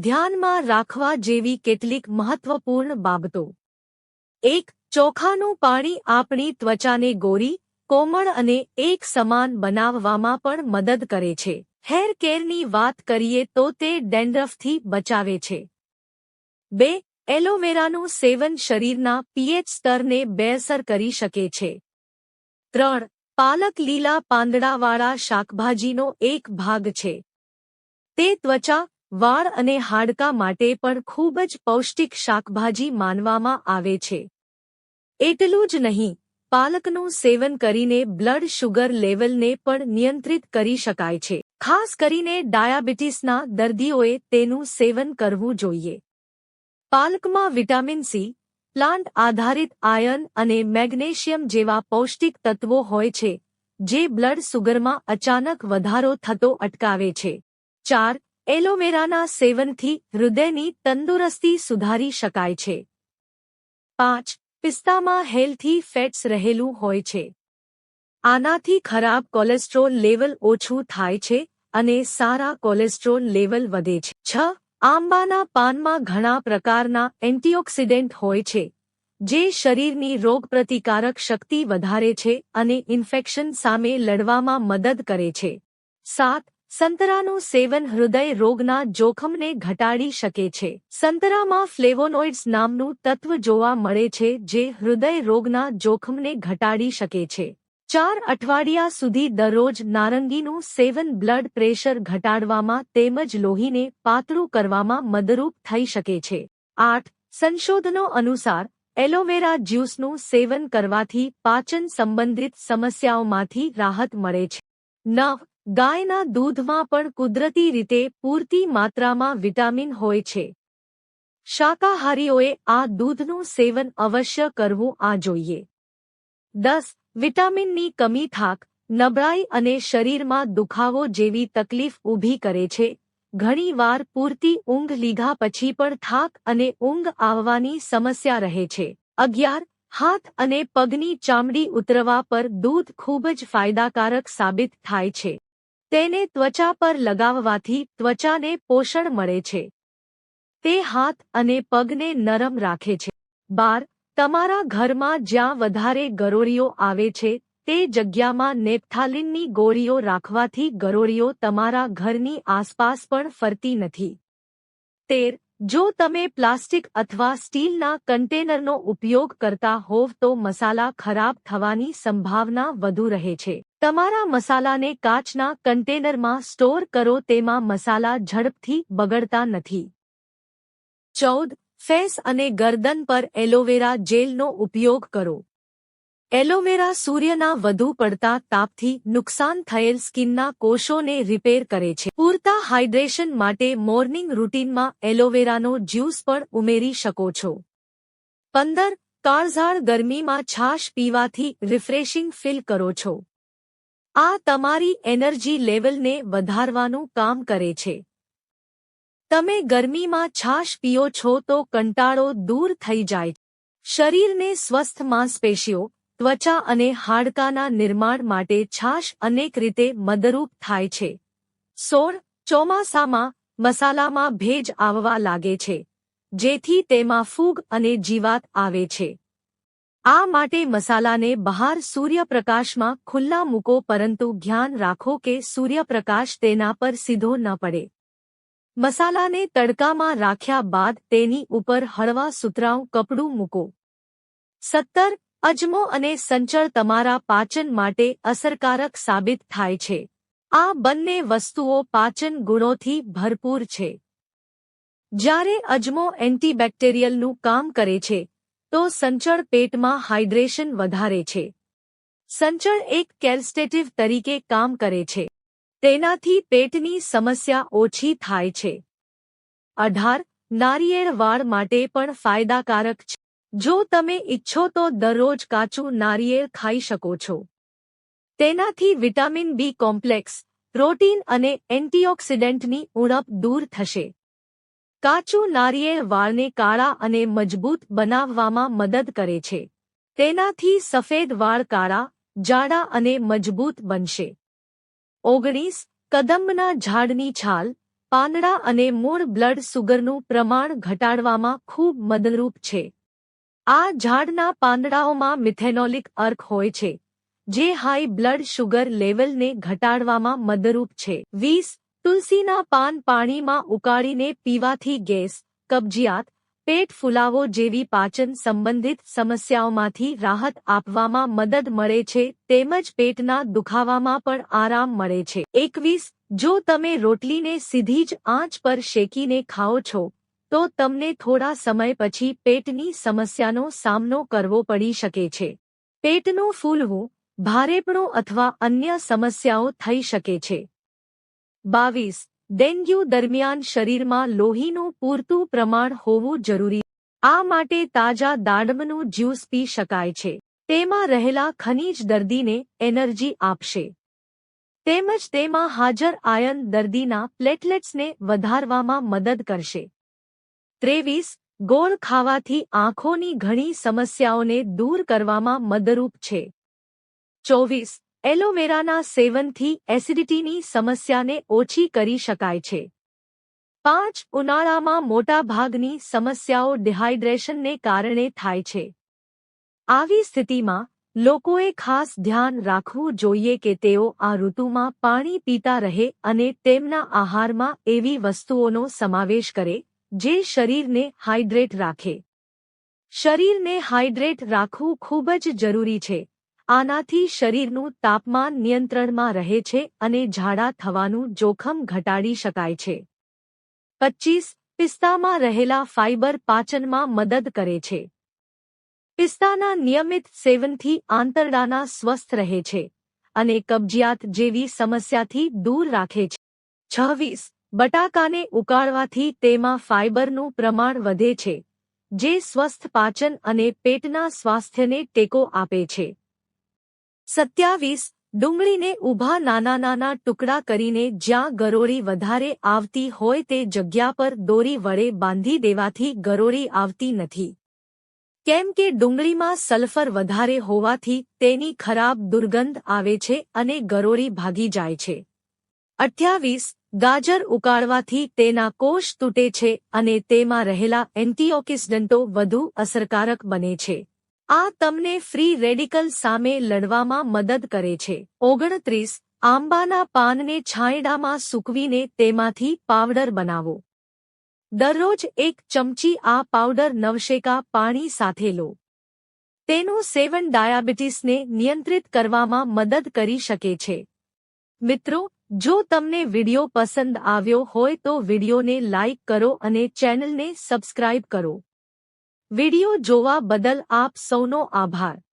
ધ્યાનમાં રાખવા જેવી કેટલીક મહત્વપૂર્ણ બાબતો. એક, ચોખાનું પાણી આપણી ત્વચાને ગોરી, કોમળ અને એક સમાન બનાવવામાં પણ મદદ કરે છે. હેર કેરની વાત કરીએ તો તે ડેન્ડ્રફથી બચાવે છે. બે એલોવેરાનું સેવન શરીરના પીએચ સ્તરને બેઅસર કરી શકે છે. ત્રણ, પાલક લીલા પાંદડાવાળા શાકભાજીનો એક ભાગ છે. તે ત્વચા વાળ અને હાડકાં માટે પણ ખૂબ જ પૌષ્ટિક શાકભાજી માનવામાં આવે છે. એટલું જ નહીં, પાલકનું સેવન કરીને બ્લડ શુગર લેવલને પણ નિયંત્રિત કરી શકાય છે. ખાસ કરીને ડાયાબિટીસના દર્દીઓએ તેનું સેવન કરવું જોઈએ. પાલકમાં વિટામિન સી, પ્લાન્ટ આધારિત આયર્ન અને મેગ્નેશિયમ જેવા પૌષ્ટિક તત્વો હોય છે, જે બ્લડ સુગરમાં અચાનક વધારો થતો અટકાવે છે. ચાર એલોવેરાના સેવનથી હૃદયની તંદુરસ્તી સુધારી શકાય છે. પાંચ, પિસ્તામાં હેલ્થી ફેટ્સ રહેલું હોય છે. આનાથી ખરાબ કોલેસ્ટ્રોલ લેવલ ઓછું થાય છે અને સારા કોલેસ્ટ્રોલ લેવલ વધે છે. છ, આંબાના પાનમાં ઘણા પ્રકારના એન્ટીઓક્સિડન્ટ હોય છે, જે શરીરની રોગપ્રતિકારક શક્તિ વધારે છે અને ઇન્ફેક્શન સામે લડવામાં મદદ કરે છે. સાત સંતરાનું સેવન હૃદય રોગના જોખમને ઘટાડી શકે છે. સંતરામાં ફ્લેવોનોઇડ્સ નામનું તત્વ જોવા મળે છે જે હૃદય રોગના જોખમને ઘટાડી શકે છે. ચાર અઠવાડિયા સુધી દરરોજ નારંગીનું સેવન બ્લડ પ્રેશર ઘટાડવામાં તેમજ લોહીને પાતળું કરવામાં મદરૂપ થઈ શકે છે. આઠ, સંશોધનો અનુસાર, એલોવેરા જ્યુસનું સેવન કરવાથી પાચન સંબંધિત સમસ્યાઓમાંથી રાહત મળે છે. નવ ગાયના દૂધમાં પણ કુદરતી રીતે પૂરતી માત્રામાં વિટામિન હોય છે. શાકાહારીઓએ આ દૂધનું સેવન અવશ્ય કરવું આ જોઈએ. દસ, વિટામિનની કમી થાક, નબળાઈ અને શરીરમાં દુખાવો જેવી તકલીફ ઊભી કરે છે. ઘણીવાર પૂરતી ઊંઘ લીધા પછી પણ થાક અને ઊંઘ આવવાની સમસ્યા રહે છે. અગિયાર, હાથ અને પગની ચામડી ઉતરવા પર દૂધ ખૂબ જ ફાયદાકારક સાબિત થાય છે. તેને ત્વચા પર લગાવવાથી ત્વચાને પોષણ મળે છે. તે હાથ અને પગને નરમ રાખે છે. બાર, તમારા ઘરમાં જ્યાં વધારે ગરોળીઓ આવે છે, તે જગ્યામાં નેપથાલિનની ગોળીઓ રાખવાથી ગરોળીઓ તમારા ઘરની આસપાસ પણ ફરતી નથી. તેર, જો તમે પ્લાસ્ટિક અથવા સ્ટીલના કન્ટેનરનો ઉપયોગ કરતા હોવ તો મસાલા ખરાબ થવાની સંભાવના વધુ રહે છે. તમારા મસાલાને કાચના કન્ટેનરમાં સ્ટોર કરો તેમાં મસાલા ઝડપથી બગડતા નથી. ચૌદ, ફેસ અને ગરદન પર એલોવેરા જેલનો ઉપયોગ કરો. એલોવેરા સૂર્યના વધુ પડતા તાપથી નુકસાન થયેલ સ્કિનના કોષોને રિપેર કરે છે. પૂરતા હાઇડ્રેશન માટે મોર્નિંગ રૂટીનમાં એલોવેરાનો જ્યુસ પણ ઉમેરી શકો છો. પંદર, કાળઝાળ ગરમીમાં છાશ પીવાથી રિફ્રેશિંગ ફીલ કરો છો. આ તમારી એનર્જી લેવલને વધારવાનું કામ કરે છે. તમે ગરમીમાં છાશ પીઓ છો તો કંટાળો દૂર થઈ જાય શરીરને સ્વસ્થ માંસપેશીઓ ત્વચા અને હાડકાના નિર્માણ માટે છાશ અનેક રીતે મદરૂપ થાય છે. સોળ, ચોમાસામાં મસાલામાં ભેજ આવવા લાગે છે, જેથી તેમાં ફૂગ અને જીવાત આવે છે. આ માટે મસાલાને બહાર સૂર્યપ્રકાશમાં ખુલ્લા મૂકો પરંતુ ધ્યાન રાખો કે સૂર્યપ્રકાશ તેના પર સીધો ન પડે. મસાલાને તડકામાં રાખ્યા બાદ તેની ઉપર હળવા સુતરાઉ કપડું મૂકો. સત્તર, અજમો અને સંચળ તમારા પાચન માટે અસરકારક સાબિત થાય છે. આ બંને વસ્તુઓ પાચન ગુણોથી ભરપૂર છે. જ્યારે અજમો એન્ટીબેક્ટેરિયલનું કામ કરે છે તો સંચળ પેટમાં હાઇડ્રેશન વધારે છે. સંચળ એક કેલ્સ્ટેટિવ તરીકે કામ કરે છે. તેનાથી પેટની સમસ્યા ઓછી થાય છે. અઢાર, નારિયેળ વાળ માટે પણ ફાયદાકારક છે. જો તમે ઈચ્છો તો દરરોજ કાચું નારિયેળ ખાઈ શકો છો. તેનાથી વિટામિન બી કોમ્પ્લેક્સ, પ્રોટીન અને એન્ટીઓક્સિડન્ટની ઉણપ દૂર થશે. કાચું નારિયેળ વાળને કાળા અને મજબૂત બનાવવામાં મદદ કરે છે. તેનાથી સફેદ વાળ કાળા, જાડા અને મજબૂત બનશે. ઓગણીસ, કદંબના ઝાડની છાલ, પાંદડા અને મૂળ બ્લડ સુગરનું પ્રમાણ ઘટાડવામાં ખૂબ મદદરૂપ છે. આ ઝાડના પાંદડાઓમાં મિથેનોલિક અર્ક હોય છે, જે હાઈ બ્લડ શુગર લેવલને ઘટાડવામાં મદદરૂપ છે. વીસ તુલસીના પાન પાણીમાં ઉકાળીને પીવાથી ગેસ, કબજિયાત, પેટ ફુલાવો જેવી પાચન સંબંધિત સમસ્યાઓમાંથી રાહત આપવામાં મદદ મળે છે, તેમજ પેટના દુખાવામાં પણ આરામ મળે છે. એકવીસ, જો તમે રોટલીને સીધી જ આંચ પર શેકીને ખાઓ છો, તો તમને થોડા સમય પછી પેટની સમસ્યાનો સામનો કરવો પડી શકે છે. પેટનું ફૂલવું, ભારેપણું અથવા અન્ય સમસ્યાઓ થઈ શકે છે. બાવીસ. ડેન્ગ્યુ દરમિયાન શરીરમાં લોહીનું પૂરતું પ્રમાણ હોવું જરૂરી. આ માટે તાજા દાડમનું જ્યુસ પી શકાય છે. તેમાં રહેલા ખનીજ દર્દીને એનર્જી આપશે. તેમજ તેમાં હાજર આયન દર્દીના પ્લેટલેટ્સને વધારવામાં મદદ કરશે. ત્રેવીસ. ગોળ ખાવાથી આંખોની ઘણી સમસ્યાઓને દૂર કરવામાં મદરૂપ છે. ચોવીસ. એલોવેરાના સેવનથી એસિડિટીની સમસ્યાને ઓછી કરી શકાય છે. પાંચ ઉનાળામાં મોટાભાગની સમસ્યાઓ ડિહાઇડ્રેશનને કારણે થાય છે. આવી સ્થિતિમાં લોકોએ ખાસ ધ્યાન રાખવું જોઈએ કે તેઓ આ ઋતુમાં પાણી પીતા રહે અને તેમના આહારમાં એવી વસ્તુઓનો સમાવેશ કરે જે શરીરને હાઇડ્રેટ રાખે. શરીરને હાઇડ્રેટ રાખવું ખૂબ જ જરૂરી છે. આનાથી શરીરનું તાપમાન નિયંત્રણમાં રહે છે અને ઝાડા થવાનું જોખમ ઘટાડી શકાય છે. પચીસ, પિસ્તામાં રહેલા ફાઇબર પાચનમાં મદદ કરે છે. પિસ્તાના નિયમિત સેવનથી આંતરડાના સ્વસ્થ રહે છે અને કબજિયાત જેવી સમસ્યાથી દૂર રાખે છે. છવ્વીસ, બટાકાને ઉકાળવાથી તેમાં ફાઇબરનું પ્રમાણ વધે છે, જે સ્વસ્થ પાચન અને પેટના સ્વાસ્થ્યને ટેકો આપે છે. સત્યાવીસ, ડુંગળીને ઊભા નાના નાના ટુકડા કરીને જ્યાં ગરોળી વધારે આવતી હોય તે જગ્યા પર દોરી વડે બાંધી દેવાથી ગરોળી આવતી નથી. કેમ કે ડુંગળીમાં સલ્ફર વધારે હોવાથી તેની ખરાબ દુર્ગંધ આવે છે અને ગરોળી ભાગી જાય છે. અઠ્યાવીસ, ગાજર ઉકાળવાથી તેના કોષ તૂટે છે અને તેમાં રહેલા એન્ટીઓક્સિડન્ટો વધુ અસરકારક બને છે. આ તમને ફ્રી રેડિકલ સામે લડવામાં મદદ કરે છે. ઓગણત્રીસ, આંબાના પાનને છાંયડામાં સૂકવીને તેમાંથી પાવડર બનાવો. દરરોજ એક ચમચી આ પાવડર નવશેકા પાણી સાથે લો. તેનું સેવન ડાયાબિટીસને નિયંત્રિત કરવામાં મદદ કરી શકે છે. મિત્રો, જો તમને વિડિયો પસંદ આવ્યો હોય તો વિડિયોને લાઇક કરો અને ચેનલને સબસ્ક્રાઇબ કરો. વિડિયો જોવા બદલ આપ સૌનો આભાર.